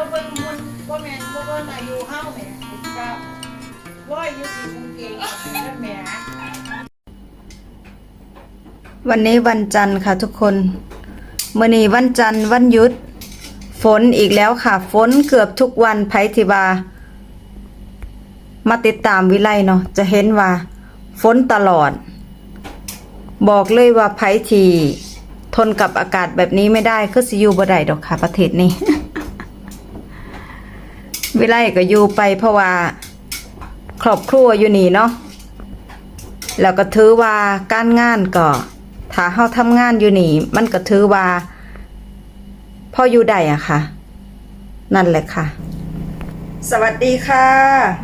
บ่เบิ่งมันบ่แม่นบ่เบิ่งอายุเฮาแหม่ก็ร้อยอยู่สิมุงเกงนั่นแหม่วันนี้วันจันทร์ค่ะทุกคนมื่อนี้วันจันทร์วันหยุด ฝนอีกแล้วค่ะ ฝนเกือบทุกวันไพทิบา มาติดตามวิไลเนาะจะเห็นว่า ฝนตลอด บอกเลยว่าไพทีทนกับอากาศแบบนี้ไม่ได้คือสิอยู่บ่ได้ดอกค่ะประเทศนี้ วิไลก็อยู่ไปเพราะว่าครอบครัวอยู่นี่เนาะแล้วก็ถือว่าการงานก็ถ้าเฮาทำงานอยู่นี่ มันก็ถือว่าพออยู่ได้อะค่ะ นั่นแหละค่ะ สวัสดีค่ะ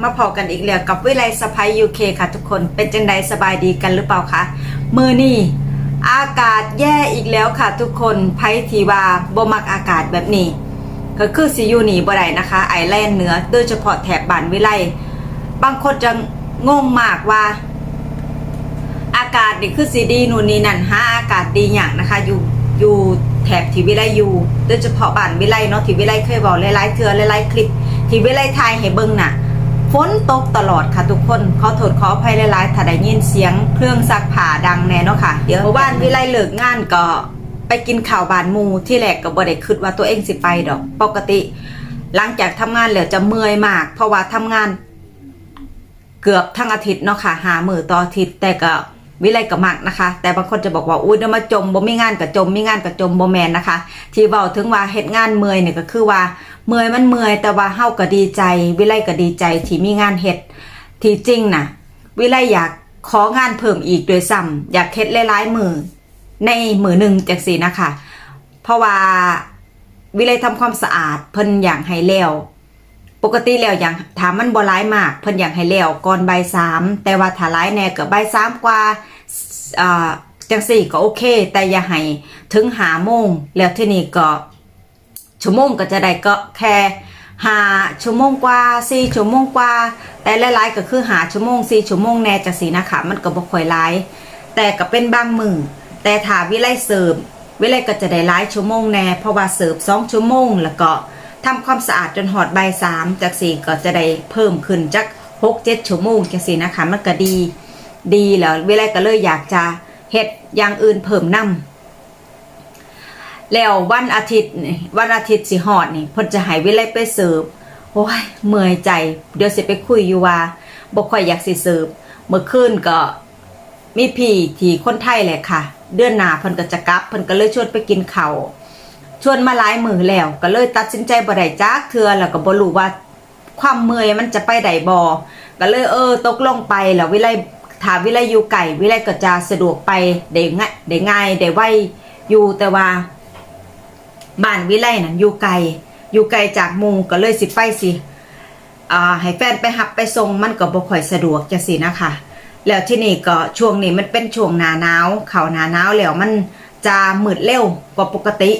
มาพอกันอีกแล้วกับวิไลสไปยูเคค่ะทุกคนเป็นจังใดสบายดีกันหรือเปล่าคะมือนี่อากาศแย่อีกแล้วค่ะ ทุกคนไพทีว่าบ่มักอากาศแบบนี้ ก็คือสิอยู่นี่บ่ได้นะคะไอแลนด์เหนือโดยเฉพาะแถบบ้านวิไลบางคนจะงงมากว่า อากาศนี่คือสีดีนู่นนี่นั่นหาอากาศดีอย่างนะคะ อยู่อยู่แถบที่วิไลอยู่โดยเฉพาะบ้านวิไลเนาะที่วิไลเคยบอกหลายๆเทือหลายๆคลิป ที่วิไลทายให้เบิ่งน่ะฝนตกตลอดค่ะทุกคนขอโทษขออภัยหลายๆถ้าได้ยินเสียงเครื่องซักผ้าดังแน่เนาะค่ะเดี๋ยวบ้านวิไลเลิกงานก็ ไปกินข้าวบานมูที่แรกก็บ่ได้คิดว่าตัวเองสิไปดอก ปกติ หลังจากทำงานแล้วจะเมื่อยมาก เพราะว่าทำงาน เกือบทั้งอาทิตย์เนาะค่ะหามือต่ออาทิตย์แต่ก็วิไลกับมักนะคะ แต่บางคนจะบอกว่าอุ้ยเดี๋ยวมาจมบ่มีงานกับจมมีงานกับจมบ่แมนนะคะ ที่เว้าถึงว่าเฮ็ดงานเมื่อยเนี่ยก็คือว่าเมื่อยมันเมื่อยแต่ว่าเฮาก็ดีใจ วิไลก็ดีใจที่มีงานเฮ็ดที่จริงน่ะวิไลอยากของานเพิ่มอีกโดวยซ้ำอยากเฮ็ดหลายๆมือ ในมือหนึ่งจังซี่นะคะ เพราะว่าวิไลยทำความสะอาดเพิ่นอย่างให้แล้วปกติแล้วอย่างถามมันบ่ร้ายมากเพิ่นอยากให้แล้วก่อนบ่ายสามแต่ว่าถ้าร้ายแน่ก็บ่ายสามกว่าอ่าจังสี่ก็โอเค แต่อย่าให้ถึงหาโมงแล้วที่นี่ก็ชั่วโมงก็จะได้ก็แค่หาชั่วโมงกว่าสี่ชั่วโมงกว่า แต่หลายๆก็คือหาชั่วโมงสี่ชั่วโมงแน่จังสีนะคะมันก็บ่ค่อยหลาย แต่ก็เป็นบางมือ แต่ถ้าวิไลเสิร์ฟวิไลก็จะได้หลายชั่วโมงแน่เพราะว่าเสิร์ฟสองชั่วโมง แล้วก็ทำความสะอาดจนหอดใบสามจากสี่ก็จะได้เพิ่มขึ้นจากหกเจ็ดชั่วโมงจังสี่นะคะมันก็ดี ดีแล้ววิไลก็เลยอยากจะเฮ็ดอย่างอื่นเพิ่มนำแล้ววันอาทิตย์วันอาทิตย์สิฮอดนี่พนจะให้วิไลไปเสิร์ฟโอ้ยเมื่อยใจ เดี๋ยวสิไปคุยอยู่ว่าบ่ค่อยอยากสิเสิร์ฟเมื่อคืนก็มีพี่ที่คนไทยแหละค่ะ เดือนหน้าเพิ่นก็จะกลับเพิ่นก็เลยชวนไปกินข้าวชวนมาหลายมือแล้ว ก็เลยตัดสินใจบ่ได้จักเทือแล้วก็บ่รู้ว่าความเมื่อยมันจะไปไดบ่ก็เลยเออตกลงไปแล้ววิไลถ้าวิไลอยู่ไกลวิไลก็จะสะดวกไปได้ง่ายได้ง่ายได้ไวอยู่แต่ว่าบ้านวิไลนั่นอยู่ไกลอยู่ไกลจากมูก็เลยสิไปสิอ่าให้แฟนไปหับไปส่งมันก็บ่ค่อยสะดวกจังซี่นะคะ แล้วที่นี่ก็ช่วงนี้มันเป็นช่วงหนาหนาวเขาหนาหนาวแล้วมันจะมืดเร็วกว่าปกติ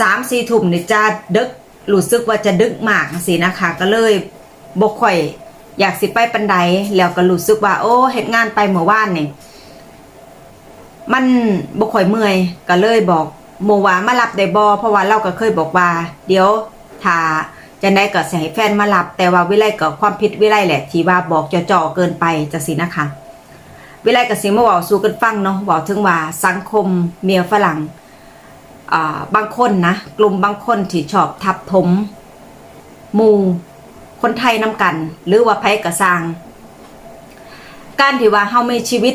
สามสี่ทุ่มนี่จะดึกรู้สึกว่าจะดึกมากจังซี่นะคะ ก็เลยบ่ค่อย อยากสิไปปันใดแล้วก็รู้สึกว่า โอ้เฮ็ดงานไปเมื่อวานนี่มันบ่ค่อยเมื่อยก็เลยบอกโมว่ามารับได้บ่เพราะว่าเราก็เคยบอกว่า เดี๋ยวถ้า จะได้ก็สิให้แฟนมารับ แต่ว่าวิไลก็ความผิดวิไลแหละ ที่ว่าบอกจ่อๆเกินไปจังซี่นะคะ วิไลก็สิมาเว้าสู่กันฟังเนาะเว้าถึงว่าสังคมเมียฝรั่งอ่าบางคนนะกลุ่มบางคนที่ชอบทับถมมูคนไทยนํกัน หรือว่าไผกระสร้าง การที่ว่าเฮามีชีวิต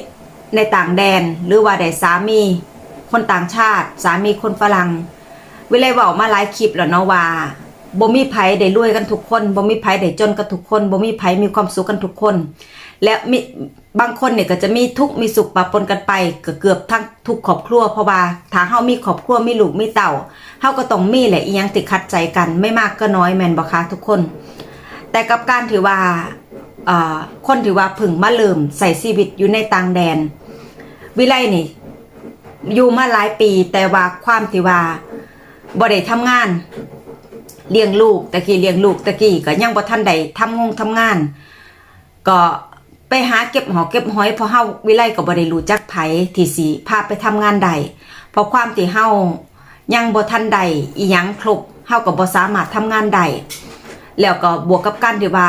ในต่างแดน หรือว่าได้สามี คนต่างชาติ สามีคนฝรั่งวิไลเว้ามาหลายคลิปแล้วเนาะว่า บ่มีไผได้รวยกันทุกคนบ่มีไผได้จนกันทุกคนบ่มีไผมีความสุขกันทุกคน และมีบางคนเนี่ยก็จะมีทุกมีสุขปะปนกันไปก็เกือบทั้งทุกครอบครัวเพราะว่าถ้าเฮามีครอบครัวมีลูกมีเต่าเฮาก็ต้องมีแหละอีหยังติดขัดใจกันไม่มากก็น้อยแม่นบ่คะทุกคน แต่กับการถือว่าคนถือว่าผึ่งมาเริ่มใส่ชีวิตอยู่ในต่างแดน วิไลนี่อยู่มาหลายปีแต่ว่าความที่ว่าบ่ได้ทำงาน เลี้ยงลูกตะกี้เลี้ยงลูกตะกี้ก็ยังบ่ทันได้ทำงงทำงาน ก็ไปหาเก็บหอเก็บหอยพราะเฮาวิไลก็บ่ได้รู้จักไผที่สิพาไปทำงานใดเพราะความที่เฮายังบ่ทันใดอีหยังครบเฮาก็บ่สามารถทำงานใดแล้วก็บวกกับการที่ว่า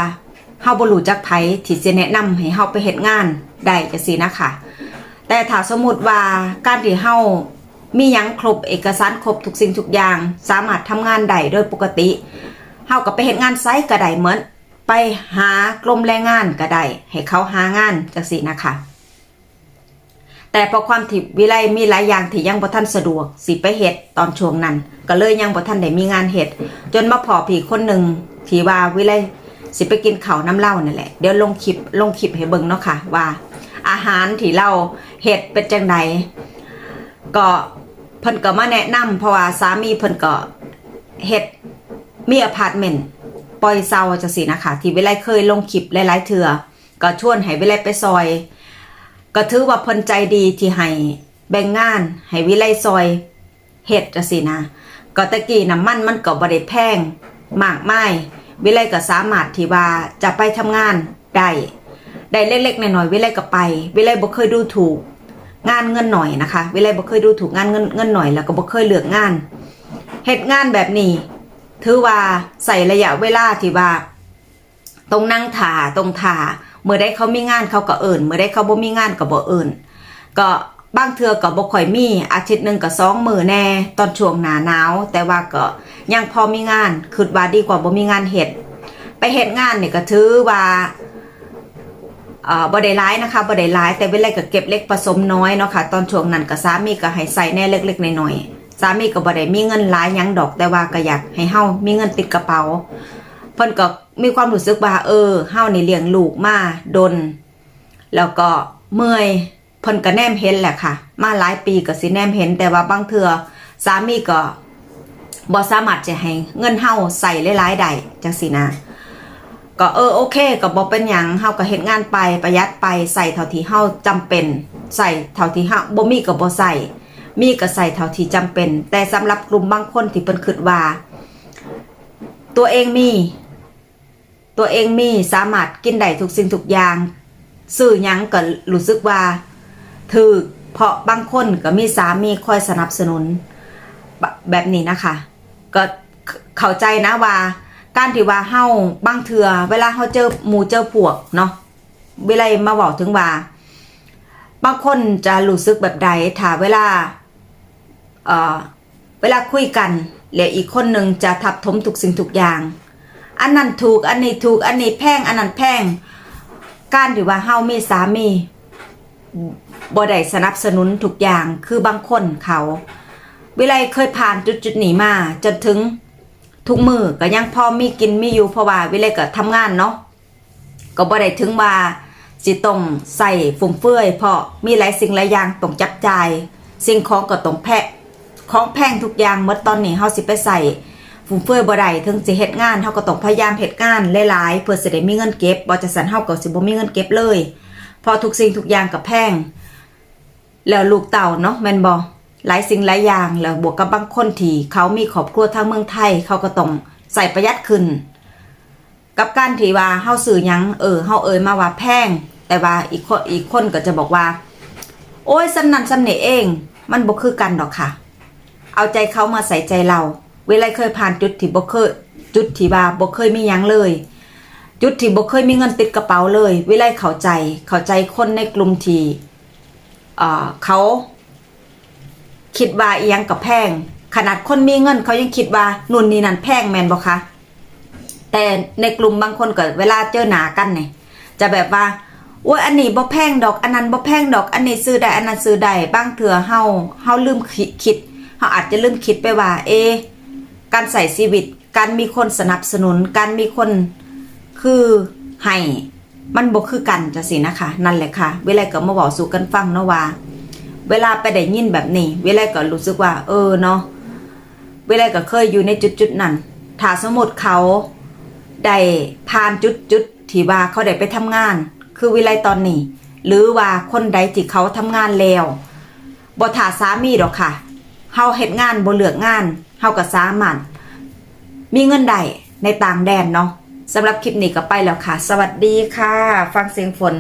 เฮาบ่รู้จักไผที่สิแนะนำให้เฮาไปเฮ็ดงานได้จังซี่นะคะแต่ถ้าสมมุติว่าการที่เฮา มียังครบเอกสารครบทุกสิ่งทุกอย่าง สามารถทำงานได้โดยปกติเฮาก็ไปเฮ็ดงานไซต์ก็ได้เหมือนไปหากรมแรงงานก็ได้ให้เขาหางานจังซี่นะคะ แต่พอความที่วิไลมีหลายอย่างที่ยังบ่ทันสะดวกสิไปเฮ็ดตอนช่วงนั้น ก็เลยยังบ่ทันได้มีงานเฮ็ดจนมาพอพี่คนหนึ่งที่ว่าวิไลสิไปกินเขาน้ำเหล้านั่นแหละเดี๋ยวลงคลิปลงคลิปให้เบิ่งเนาะค่ะว่า อาหารที่เราเฮ็ดเป็นจังไดก็ พิ่นก็มาแนะนำเพราะว่าสามีเพิ่นก็เฮ็ดมีอพาร์ตเมนต์ปล่อยเซาจังซี่นะคะ ที่วิไลเคยลงคลิปหลายๆเทื่อก็ชวนให้วิไลไปซอย ก็ถือว่าเพิ่นใจดีที่ให้แบ่งงานให้วิไลซอยเฮ็ดจังซี่นะก็ตะกี้น้ำมันมันก็บ่ได้แพงมากมายวิไลก็สามารถที่ว่าจะไปทำงานได้ได้เล็กๆหน้อยๆวิไลก็ไป วิไลบ่เคยดูถูก งานเงินหน่อยนะคะวิไลบ่เคยดูถูกงานเงินเงินหน่อยแล้วก็บ่เคยเลือกงานเฮ็ดงานแบบนี้ ถือว่าใส่ระยะเวลาที่ว่าตรงนั่งถ่าตรงถ่าเมื่อได้เขามีงานเขาก็เอิญเมื่อได้เขาบ่มีงานก็บ่เอิญก็บางเทือก็บ่ค่อยมีอาทิตย์หนึงก็สองมือแน่ตอนช่วงหนาหนาวแต่ว่าก็ยังพอมีงานคิดว่าดีกว่าบ่มีงานเฮ็ดไปเฮ็ดงานนี่ก็ถือว่า บ่ได้ร้ายนะคะบ่ได้ร้ายแต่เวลาก็เก็บเล็กผสมน้อยเนาะค่ะตอนช่วงนั้นก็สามีก็ให้ใส่แน่เล็กๆน้อยๆสามีก็บ่ได้มีเงินหลายยังดอกแต่ว่าก็อยากให้เฮามีเงินติดกระเป๋าเพิ่นก็มีความรู้สึกว่าเออเฮานี่เลี้ยงลูกมาดน แล้วก็เมื่อยเพิ่นก็แนมเห็นแหละค่ะ มาหลายปีก็สิแนมเห็น แต่ว่าบางเทื่อสามีก็บ่สามารถจะให้เงินเฮาใส่หลายๆได้จังซี่นะ ก็เออโอเคก็บ่เป็นหยังเฮาก็เฮ็ดงานไปประหยัดไปใส่เท่าที่เฮาจำเป็น ใส่เท่าที่เฮาบ่มีก็บ่ใส่มีก็ใส่เท่าที่จำเป็น แต่สำหรับกลุ่มบางคนที่เพิ่นคิดว่า ตัวเองมี ตัวเองมีสามารถกินได้ทุกสิ่งทุกอย่างซื้อหยังก็รู้สึกว่าถูกเพราะบางคนก็มีสามีคอยสนับสนุน แบบนี้นะคะ ก็เข้าใจนะว่า การที่ว่าเฮาบางเทือเวลาเฮาเจอหมู่เจอพวกเนาะเวลามาบอกถึงว่า บางคนจะรู้สึกแบบใดถ้าเวลาเอ่อเวลาคุยกันแล้วอีกคนหนึ่งจะทับถมทุกสิ่งทุกอย่าง อันนั้นถูกอันนี้ถูกอันนี้แพงอันนั้นแพงการที่ว่าเฮามีสามีบ่ได้สนับสนุนทุกอย่างคือบางคนเขา วิไลเคยผ่านจุดจุดๆนี้มาจนถึง ทุกมือก็ยังพอมีกินมีอยู่เพราะว่าวิไลก็ทำงานเนาะก็บ่ได้ถึงว่าสิต้องใส่ฟุ่มเฟือยเพราะมีหลายสิ่งหลายอย่างต้องจับจ่ายสิ่งของก็ต้องแพะของแพงทุกอย่างเมื่อตอนนี้เฮาสิไปใส่ฟุ่มเฟือยบ่ได้ถึงสิเฮ็ดงานเฮาก็ต้องพยายามเฮ็ดงานหลายๆเพื่อสิได้มีเงินเก็บบ่จะสันเฮาก็สิบ่มีเงินเก็บเลย พอทุกสิ่งทุกอย่างก็แพงแล้วลูกเต่าเนาะแม่นบอ หลายสิ่งหลายอย่างแล้วบวกกับบางคนที่เขามีครอบครัวทางเมืองไทย เขาก็ต้องใส่ประหยัดขึ้น กับการที่ว่าเฮาสื่อยังเออเฮาเอ่ยมาว่าแพง แต่ว่าอีกคนอีกคนก็จะบอกว่า โอ้ยสำนันสำเนเอง มันบ่คือกันดอกค่ะ เอาใจเขามาใส่ใจเรา เวลาเคยผ่านจุดที่บ่เคยจุดที่ว่าบ่เคยมียังเลยจุดที่บ่เคยมีเงินติดกระเป๋าเลยเวลาเข้าใจเข้าใจคนในกลุ่มที่เอ่อเขา คิดว่าเอียงกับแพง ขนาดคนมีเงินเขายังคิดว่านู่นนี่นั่นแพงแมนบอกคะแต่ในกลุ่มบางคนก็เวลาเจอหนากันเนี่ยจะแบบว่าโอ้ยอันนี้บ่แพงดอกอันนั้นบ่แพงดอก อันนี้ซื้อได้อันนั้นซื้อได้บางเถื่อเฮาเฮาลืมคิดเฮาอาจจะลืมคิดไปว่า เอ การใส่ชีวิต การมีคนสนับสนุน การมีคนคือให้มันบ่คือกันจะสินะคะ นั่นแหละค่ะ เวลาก็มาบอกสู่กันฟังเนาะว่า เวลาไปได้ยินแบบนี้ เวลาก็รู้สึกว่า เออเนาะเวลาก็เคยอยู่ในจุดจุดๆนั้นถ้าสมมติเขาได้ผ่านจุดจุดๆที่ว่าเขาได้ไปทำงาน คือวิไลตอนนี้ หรือว่าคนใดที่เขาทำงานแล้วบ่ถาสามีดอกค่ะเฮาเฮ็ดงานบ่เลือกงานเฮาก็สามารถมีเงินได้ในต่างแดนเนาะสำหรับคลิปนี้ก็ไปแล้วค่ะ สวัสดีค่ะ ฟังเสียงฝน